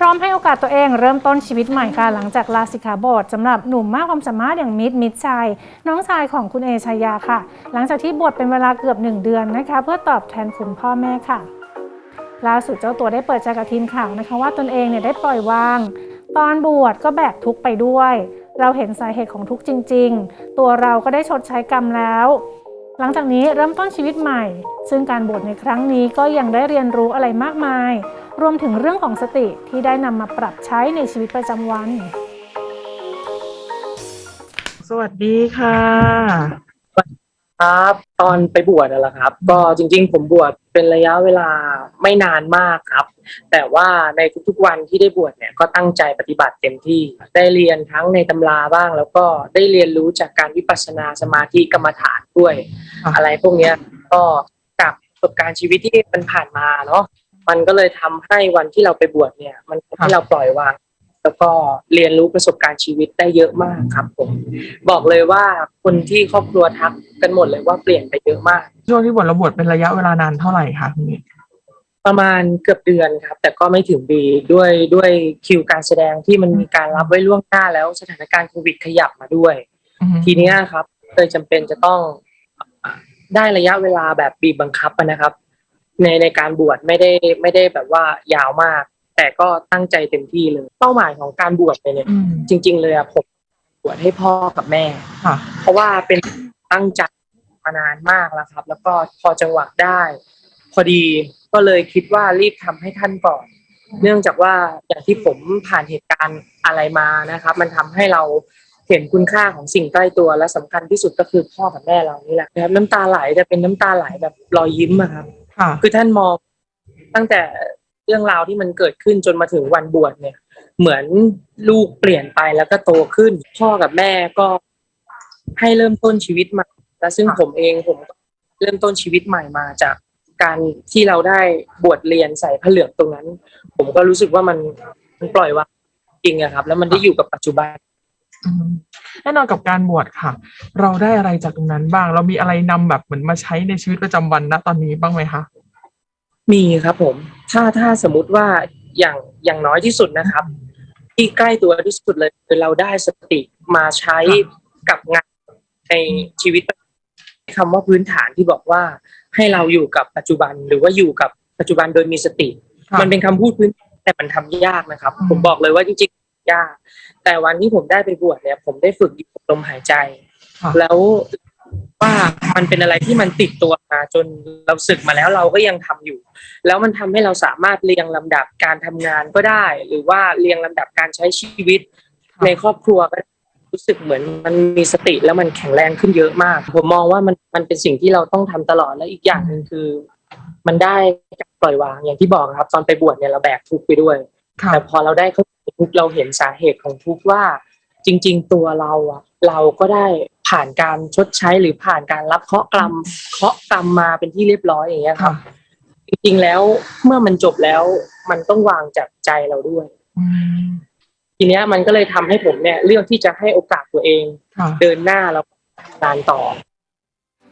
พร้อมให้โอกาสตัวเองเริ่มต้นชีวิตใหม่ค่ะ หลังจากลาสิกขาบทสำหรับหนุ่มมากความสามารถอย่างมิตรมิตรชัย น้องชายของคุณเอชายาค่ะ หลังจากที่บวชเป็นเวลาเกือบหนึ่งเดือนนะคะ เพื่อตอบแทนคุณพ่อแม่ค่ะล่าสุดเจ้าตัวได้เปิดใจกับทีมข่าวนะคะ ว่าตนเองเนี่ยได้ปล่อยวาง ตอนบวชก็แบกทุกข์ไปด้วย เราเห็นสาเหตุของทุกข์จริง ๆ ตัวเราก็ได้ชดใช้กรรมแล้วหลังจากนี้เริ่มต้นชีวิตใหม่ ซึ่งการบวชในครั้งนี้ก็ยังได้เรียนรู้อะไรมากมาย รวมถึงเรื่องของสติที่ได้นำมาปรับใช้ในชีวิตประจำวัน สวัสดีค่ะ ครับ ตอนไปบวชนั่นแหละครับ ก็จริงๆ ผมบวชเป็นระยะเวลาไม่นานมากครับ แต่ว่าในทุกๆวันที่ได้บวชเนี่ยก็ตั้งใจปฏิบัติเต็มที่ ได้เรียนทั้งในตำราบ้าง แล้วก็ได้เรียนรู้จากการวิปัสสนาสมาธิกรรมฐานด้วยค่ะอะไรพวกเนี้ยก็กับประสบการณ์ชีวิตที่มันผ่านมาเนาะ มันก็เลยทำให้วันที่เราไปบวชเนี่ย มันทำให้เราปล่อยวาง แล้วก็เรียนรู้ประสบการณ์ชีวิตได้เยอะมากครับผมบอกเลยว่าคนที่ครอบครัวทักกันหมดเลยว่าเปลี่ยนไปเยอะมาก ช่วงที่บวชเราบวชเป็นระยะเวลานานเท่าไหร่คะคุณมิตรประมาณเกือบเดือนครับ แต่ก็ไม่ถึงปีด้วยด้วยคิวการแสดงที่มันมีการรับไว้ล่วงหน้าแล้วสถานการณ์โควิดขยับมาด้วยอืมทีเนี้ยครับเลยจำเป็นจะต้องอ่าได้ระยะเวลาแบบบีบบังคับอะนะครับ ในในการบวชไม่ได้ไม่ได้แบบว่ายาวมาก แต่ก็ตั้งใจเต็มที่เลย เป้าหมายของการบวชเนี่ยอืมจริง ๆ เลยอะผมบวชให้พ่อกับแม่ค่ะ เพราะว่าเป็นตั้งใจมานานมากแล้วครับ แล้วก็พอจังหวะได้ พอดีก็เลยคิดว่ารีบทำให้ท่านก่อน เนื่องจากว่าอย่างที่ผมผ่านเหตุการณ์อะไรมานะครับ มันทำให้เราเห็นคุณค่าของสิ่งใกล้ตัวและสำคัญที่สุดก็คือพ่อกับแม่เรานี่แหละนะครับน้ำตาไหลแต่เป็นน้ำตาไหลแบบรอยยิ้มอะครับ ค่ะคือท่านมองตั้งแต่เรื่องราวที่มันเกิดขึ้นจนมาถึงวันบวชเนี่ย เหมือนลูกเปลี่ยนไปแล้วก็โตขึ้น พ่อกับแม่ก็ให้เริ่มต้นชีวิตใหม่และซึ่งผมเองผมเริ่มต้นชีวิตใหม่มาจากการที่เราได้บวชเรียนใส่ผ้าเหลืองตรงนั้น ผมก็รู้สึกว่ามันมันปล่อยวางจริงอะครับ แล้วมันได้อยู่กับปัจจุบัน แน่นอนกับการบวชค่ะ เราได้อะไรจากตรงนั้นบ้าง เรามีอะไรนำแบบเหมือนมาใช้ในชีวิตประจำวันณตอนนี้บ้างไหมคะมีครับผม ถ้าถ้าสมมติว่าอย่างอย่างน้อยที่สุดนะครับ ที่ใกล้ตัวที่สุดเลยคือเราได้สติมาใช้กับงานในชีวิตคำว่าพื้นฐานที่บอกว่าให้เราอยู่กับปัจจุบันหรือว่าอยู่กับปัจจุบันโดยมีสติค่ะมันเป็นคำพูดพื้นฐานแต่มันทำยากนะครับอืมผมบอกเลยว่าจริงๆ ยาก แต่วันที่ผมได้ไปบวชเนี่ย ผมได้ฝึกอยู่กับลมหายใจค่ะแล้วว่ามันเป็นอะไรที่มันติดตัวมาจนเราศึกมาแล้วเราก็ยังทำอยู่ แล้วมันทำให้เราสามารถเรียงลำดับการทำงานก็ได้ หรือว่าเรียงลำดับการใช้ชีวิตค่ะในครอบครัวก็รู้สึกเหมือนมันมีสติแล้วมันแข็งแรงขึ้นเยอะมาก ผมมองว่ามันมันเป็นสิ่งที่เราต้องทำตลอดและอีกอย่างหนึ่งคือ มันได้การปล่อยวางอย่างที่บอกครับ ตอนไปบวชเนี่ยเราแบกทุกข์ไปด้วยค่ะแต่พอเราได้เข้าใจ ทุกข์เราเห็นสาเหตุของทุกข์ว่า จริง ๆ ตัวเราอะเราก็ได้ผ่านการชดใช้หรือผ่านการรับเคราะห์กรรมเคราะห์กรรมมาเป็นที่เรียบร้อยอย่างเงี้ยครัค่ะบจริงๆแล้วเมื่อมันจบแล้วมันต้องวางจากใจเราด้วยอืมทีเนี้ยมันก็เลยทำให้ผมเนี่ยเลือกที่จะให้โอกาสตัวเองค่ะเดินหน้าแล้วงานต่อ